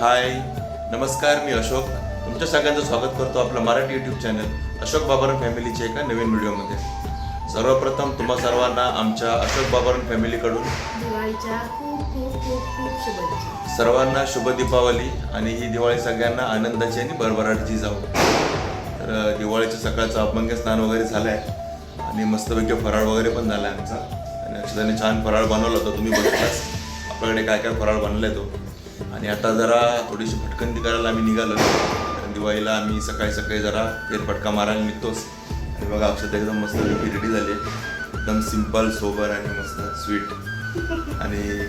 हाय. नमस्कार मी अशोक. तुमच्या सगळ्यांचं स्वागत करतो आपलं मराठी यूट्यूब चॅनल अशोक बाबारन फॅमिलीच्या एका नवीन व्हिडिओमध्ये. सर्वप्रथम तुम्हा सर्वांना आमच्या अशोक बाबारन फॅमिलीकडून दिवाळीच्या सर्वांना शुभ दीपावली आणि ही दिवाळी सगळ्यांना आनंदाची आणि भरभराटीची जाऊ तर अ, दिवाळीचं सकाळचं अभंग स्नान वगैरे झालं आहे आणि मस्तपैकी फराळ वगैरे पण झाला आहे आमचा. आणि अक्षताने छान फराळ बनवला होता. तुम्ही बघताच आपल्याकडे काय काय फराळ बनला आहे तो. आणि आता जरा थोडीशी भटकंती करायला आम्ही निघालो. कारण दिवाळीला आम्ही सकाळी सकाळी जरा फेरफटका मारायला निघतोच. आणि बघा औषध एकदम मस्त रेडी झाली. आहे एकदम सिंपल सोबर आणि मस्त स्वीट आणि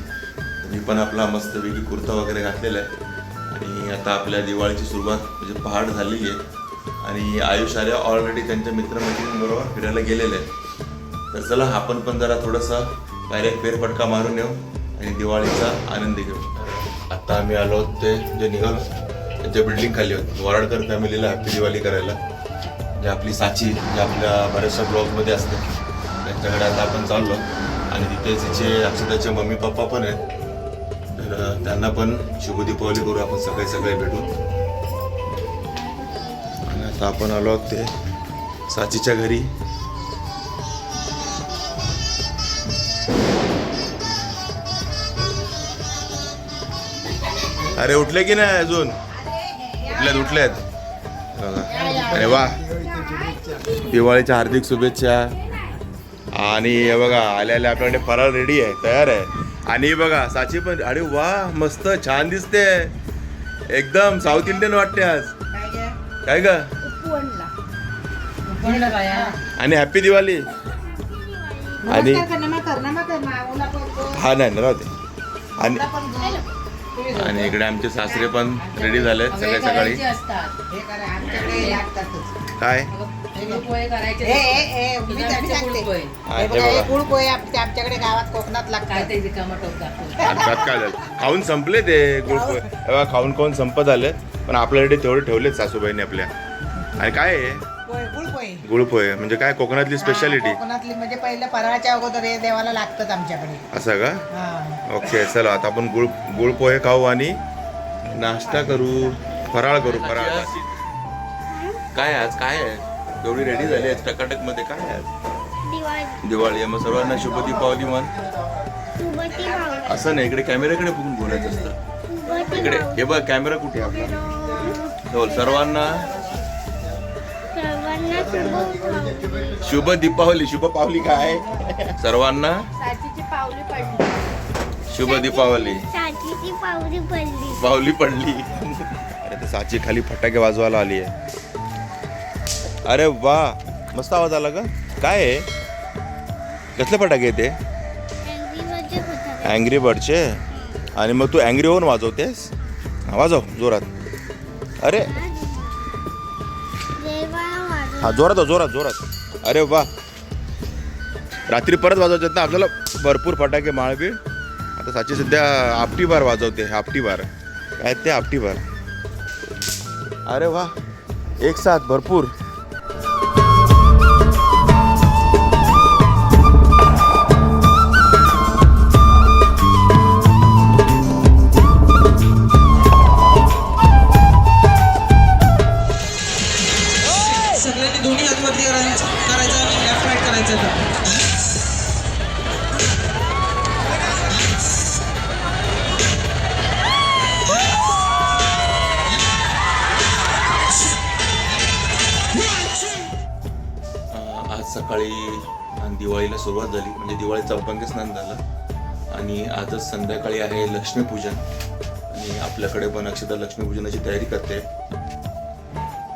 मी पण आपला मस्तपैकी कुर्ता वगैरे घातलेला आहे. आणि आता आपल्या दिवाळीची सुरुवात म्हणजे पहाट झालेली आहे. आणि आयुष आर्या ऑलरेडी त्यांच्या मित्रमैत्रिणींबरोबर फिरायला गेलेले आहेत. तर चला आपण पण जरा थोडंसं डायरेक्ट फेरफटका मारून येऊ आणि दिवाळीचा आनंद घेऊ. आता आम्ही आलो आहोत ते जे निघाल त्यांच्या बिल्डिंग खाली होत. वराडकर फॅमिलीला हॅपी दिवाळी करायला. जे आपली साची जे आपल्या बऱ्याचशा ब्लॉगमध्ये असते त्यांच्याकडे आता आपण चाललो. आणि तिथे तिचे अक्षताचे मम्मी पप्पा पण आहेत. तर त्यांना पण शुभदीपावली करू आपण सगळे सगळे भेटून. आणि आता आपण आलो आहोत ते साचीच्या घरी. अरे उठले की नाही अजून? उठल्यात उठल्यात. अरे वा. दिवाळीच्या हार्दिक शुभेच्छा. आणि हे बघा आल्या आल्या आपल्याकडे फराळ रेडी आहे तयार आहे. आणि बघा साची पण अरे वा मस्त छान दिसते. एकदम साऊथ इंडियन वाटते आज. काय ग? आणि हॅपी दिवाळी. आणि हा नाही ना राहते आणि आणि इकडे आमचे सासरे पण रेडी झाले सकाळी सकाळी. काय? बघा. गुळपोहे आमच्याकडे गावात कोकणात लागतात. अर्थात काय झालं? खाऊन संपले ते गुळपोहे तेव्हा खाऊन खाऊन संपत आले पण आपल्याकडे तेवढे ठेवलेत सासूबाईंनी आपल्या. आणि काय आहे? गुळपोहे म्हणजे काय कोकणातली स्पेशालिटी हा, कोकणातली म्हणजे पहिले फराळाच्या अगोदर हे देवाला लागतात आमच्याकडे. असं का? हा. ओके चला आता आपण गुळ गुळपोहे खाऊ आणि नाश्ता करू फराळ करू फराळ. काय आज काय आहे? एवढी रेडी झाली आहे टकाटकमध्ये काय आहे आज? दिवाळी. दिवाळी आहे मग सर्वांना शुभ दीपावली म्हण. भाऊ असं नाही इकडे कॅमेऱ्याकडे बघून बोलायचं असतं. इकडे हे बघ कॅमेरा कुठे आहे आपला? बोल सर्वांना सर्वांना शुभ दीपावली शुभ पावली काय? सर्वांना? शुभ दीपावली. पावली पडली. अरे तर साची खाली फटाके वाजवायला आली आहे. अरे वा मस्त आवाज आला का काय आहे? कसले फटाके आहे ते? अँग्री बर्डचे आणि मग तू अँग्री होऊन वाजवतेस? वाजव जोरात. अरे. हा जोरात हो, जोरात जोरात. अरे वा. रात्री परत वाजवतात ना आपल्याला भरपूर फटाके माळबीळ. आता साची सध्या आपटी बार वाजवते आपटी बार काय ते आपटी बार अरे वा. एक साथ भरपूर. सकाळी दिवाळीला सुरुवात झाली. म्हणजे दिवाळीचा अभंग स्नान झालं. आणि आजच संध्याकाळी आहे लक्ष्मीपूजन. आणि आपल्याकडे पण अक्षता लक्ष्मीपूजनाची तयारी करते.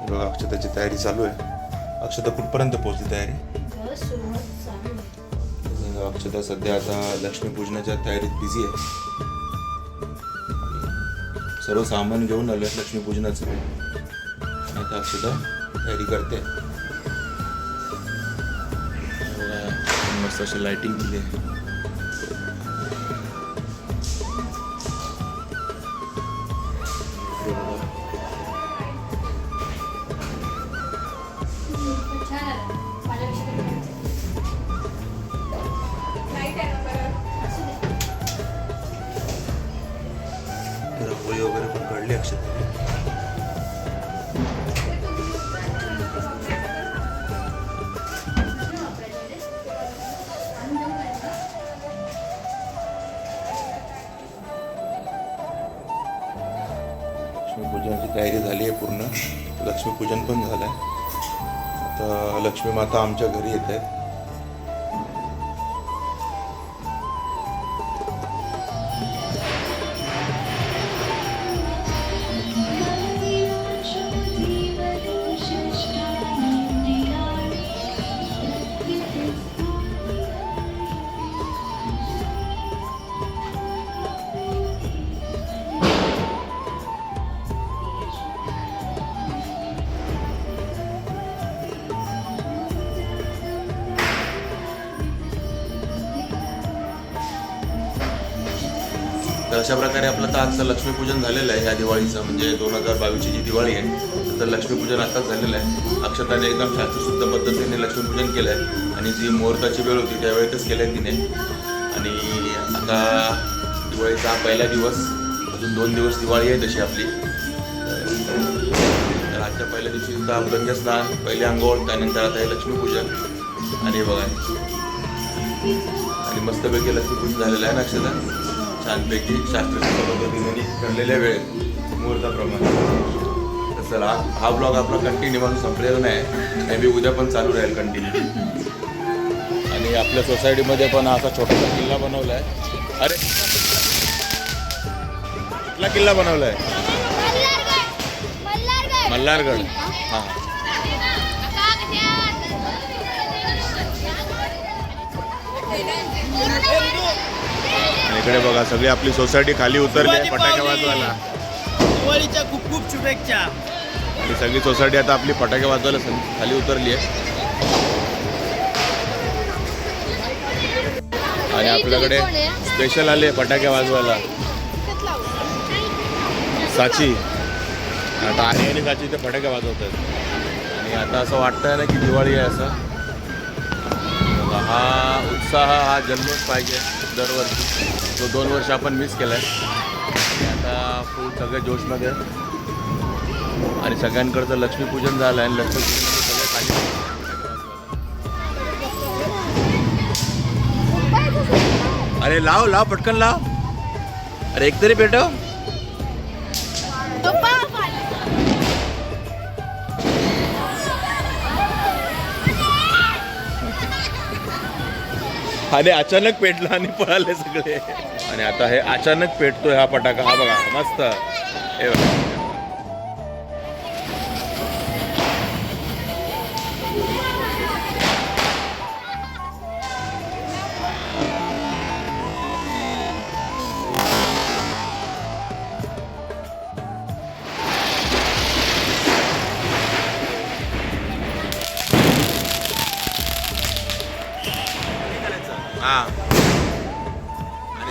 बघा अक्षताची तयारी चालू आहे. अक्षता कुठपर्यंत पोहोचली तयारी? अक्षता सध्या आता लक्ष्मीपूजनाच्या तयारीत बिझी आहे. सर्व सामान घेऊन आलं लक्ष्मीपूजनाचं. आता अक्षता तयारी करते. मस्त अशी लाइटिंग दिली आहे. रांगोळी वगैरे पण काढली अक्षर तयारी झाली आहे पूर्ण. लक्ष्मीपूजन पण झालं आहे आता लक्ष्मी माता आमच्या घरी येत आहेत. तर अशा प्रकारे आपलं तर आजचं लक्ष्मीपूजन झालेलं आहे या दिवाळीचं. म्हणजे दोन हजार बावीसची जी दिवाळी आहे तर लक्ष्मीपूजन आताच झालेलं आहे. अक्षताने एकदम शास्त्रशुद्ध पद्धतीने लक्ष्मीपूजन केलं आहे. आणि जी मुहूर्ताची वेळ होती त्यावेळेतच केलं आहे तिने. आणि आता दिवाळीचा हा पहिला दिवस अजून दोन दिवस दिवाळी आहे तशी आपली. तर आजच्या पहिल्या दिवशी सुद्धा गंगस्नान पहिले आंघोळ त्यानंतर आता हे लक्ष्मीपूजन. आणि बघा. आणि मस्तपैकी लक्ष्मीपूजन झालेलं आहे ना अक्षता? छानपैकी शास्त्रोक्त पद्धतीने ठरलेल्या वेळेत मुहूर्ताप्रमाणे. चला हा- ब्लॉग आपला कंटिन्यू म्हणून संपलेला नाही. मे बी उद्या पण चालू राहील कंटिन्यू आणि आपल्या सोसायटीमध्ये पण असा छोटासा किल्ला बनवला आहे अरे! कुठला किल्ला बनवला आहे मल्हारगड. हां. इकडे बघा सगळी आपली सोसायटी खाली उतरली आहे फटाके वाजवायला. दिवाळीच्या खूप खूप शुभेच्छा. आणि सगळी सोसायटी आता आपली फटाके वाजवायला खाली उतरली आहे. आणि आपल्याकडे स्पेशल आले फटाके वाजवायला. साची आता आणि आणि साची ते फटाके वाजवतात. आणि आता असं वाटतंय ना की दिवाळी आहे असं. हा उत्साह हा जन्मच पाहिजे दरवर्षी. तो दोन वर्ष आपण मिस केला आहे आता फुल सगळ्या जोशमध्ये. आणि सगळ्यांकडचं लक्ष्मीपूजन झालं आहे आणि लक्ष्मीपूजन सगळं खाली. अरे लाव लाव पटकन लाव. अरे एक तरी पेटव आणि अचानक पेटला आणि पळाले सगळे. आणि आता हे अचानक पेटतोय हा फटाका हा बघा मस्त. हे बघा.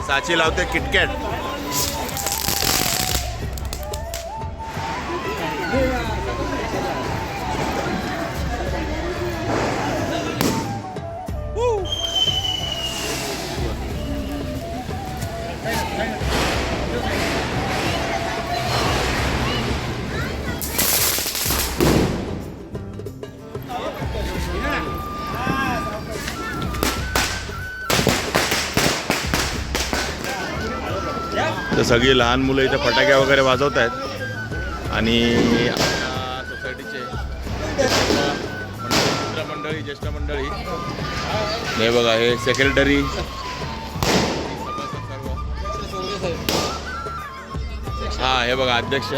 साची लावते किटकॅट. सगळी लहान मुलं इथे फटाके वगैरे वाजवत आहेत. आणि सोसायटीचे मित्रमंडळी ज्येष्ठ मंडळी. हे बघा हे सेक्रेटरी हा हे बघा अध्यक्ष.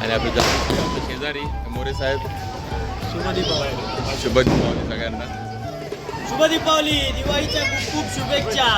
आणि आपले शेजारी मोरे साहेब. शुभ दीपावली शुभ दीपावली सगळ्यांना. शुभ दीपावली दिवाळीच्या खूप खूप शुभेच्छा.